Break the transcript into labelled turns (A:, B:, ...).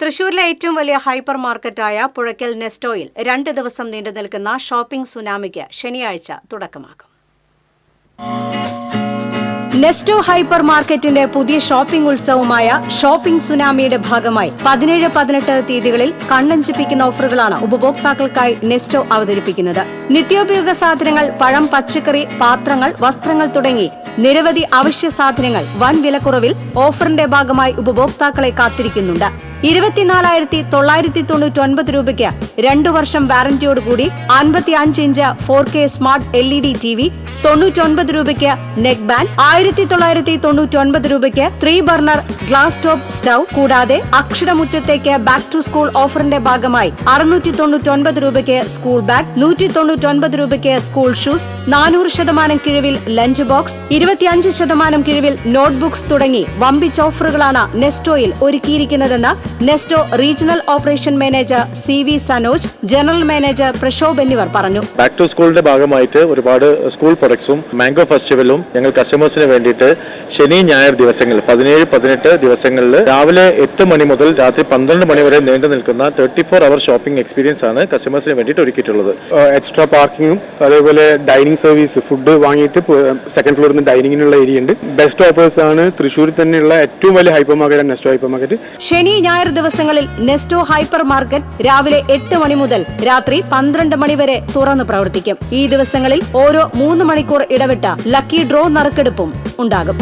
A: തൃശൂരിലെ ഏറ്റവും വലിയ ഹൈപ്പർ മാർക്കറ്റായ പുഴയ്ക്കൽ നെസ്റ്റോയിൽ രണ്ട് ദിവസം നീണ്ടു നിൽക്കുന്ന ഷോപ്പിംഗ് സുനാമിക്ക് ശനിയാഴ്ച തുടക്കമാകും. നെസ്റ്റോ ഹൈപ്പർ മാർക്കറ്റിന്റെ പുതിയ ഷോപ്പിംഗ് ഉത്സവമായ ഷോപ്പിംഗ് സുനാമിയുടെ ഭാഗമായി പതിനേഴ് പതിനെട്ട് തീയതികളിൽ കണ്ണഞ്ചിപ്പിക്കുന്ന ഓഫറുകളാണ് ഉപഭോക്താക്കൾക്കായി നെസ്റ്റോ അവതരിപ്പിക്കുന്നത്. നിത്യോപയോഗ സാധനങ്ങൾ പഴം പച്ചക്കറി പാത്രങ്ങൾ വസ്ത്രങ്ങൾ തുടങ്ങി നിരവധി അവശ്യ സാധനങ്ങൾ വൻ വിലക്കുറവിൽ ഓഫറിന്റെ ഭാഗമായി ഉപഭോക്താക്കളെ കാത്തിരിക്കുന്നുണ്ട്. ഇരുപത്തിനാലായിരത്തി തൊള്ളായിരത്തി തൊണ്ണൂറ്റി ഒൻപത് രൂപയ്ക്ക് രണ്ടു വർഷം വാറന്റിയോടുകൂടി അൻപത്തി അഞ്ച് inch four K smart L E D T V തൊണ്ണൂറ്റൊൻപത് രൂപയ്ക്ക് നെക്ക് ബാൻഡ് ആയിരത്തി തൊള്ളായിരത്തി തൊണ്ണൂറ്റൊൻപത് രൂപയ്ക്ക് three burner glass top stove കൂടാതെ അക്ഷരമുറ്റത്തേക്ക് ബാക്ക് ടു സ്കൂൾ ഓഫറിന്റെ ഭാഗമായി അറുന്നൂറ്റി തൊണ്ണൂറ്റൊൻപത് രൂപയ്ക്ക് സ്കൂൾ ബാഗ് നൂറ്റി തൊണ്ണൂറ്റൊൻപത് രൂപയ്ക്ക് സ്കൂൾ ഷൂസ് നാനൂറ് ശതമാനം കിഴിവിൽ ലഞ്ച് ബോക്സ് ഇരുപത്തിയഞ്ച് ശതമാനം കിഴിവിൽ നോട്ട്ബുക്സ് തുടങ്ങി വമ്പിച്ച ഓഫറുകളാണ് നെസ്റ്റോയിൽ ഒരുക്കിയിരിക്കുന്നതെന്ന് Nesto regional operation manager C V Sanoj general manager Prashobh എന്നിവർ പറഞ്ഞു.
B: ബാക്ക് ടു സ്കൂളിന്റെ ഭാഗമായിട്ട് ഒരുപാട് സ്കൂൾ പ്രൊഡക്ട്സും മാംഗോ ഫെസ്റ്റിവലും ഞങ്ങൾ കസ്റ്റമേഴ്സിന് വേണ്ടിയിട്ട് ശനി ഞായർ ദിവസങ്ങളിൽ പതിനേഴ് പതിനെട്ട് ദിവസങ്ങളിൽ രാവിലെ എട്ട് മണി മുതൽ രാത്രി പന്ത്രണ്ട് മണി വരെ നീണ്ടു നിൽക്കുന്ന thirty four hour shopping experience ആണ് കസ്റ്റമേഴ്സിന് വേണ്ടിയിട്ട് ഒരുക്കിയിട്ടുള്ളത്.
C: എക്സ്ട്രാ പാർക്കിങ്ങും അതേപോലെ ഡൈനിങ് സർവീസ് ഫുഡ് വാങ്ങിയിട്ട് സെക്കൻഡ് ഫ്ലോറിൽ നിന്ന് ഡൈനിങ്ങിനുള്ള ഏരിയ ഉണ്ട്. ബെസ്റ്റ് ഓഫേഴ്സ് ആണ് തൃശ്ശൂരിൽ തന്നെയുള്ള ഏറ്റവും വലിയ hypermarket Nesto hypermarket
A: ശനി ഞായർ ദിവസങ്ങളിൽ നെസ്റ്റോ ഹൈപ്പർ മാർക്കറ്റ് രാവിലെ എട്ട് മണി മുതൽ രാത്രി പന്ത്രണ്ട് മണി വരെ തുറന്നു പ്രവർത്തിക്കും. ഈ ദിവസങ്ങളിൽ ഓരോ മൂന്ന് മണിക്കൂർ ഇടവിട്ട ലക്കി ഡ്രോ നറുക്കെടുപ്പും ഉണ്ടാകും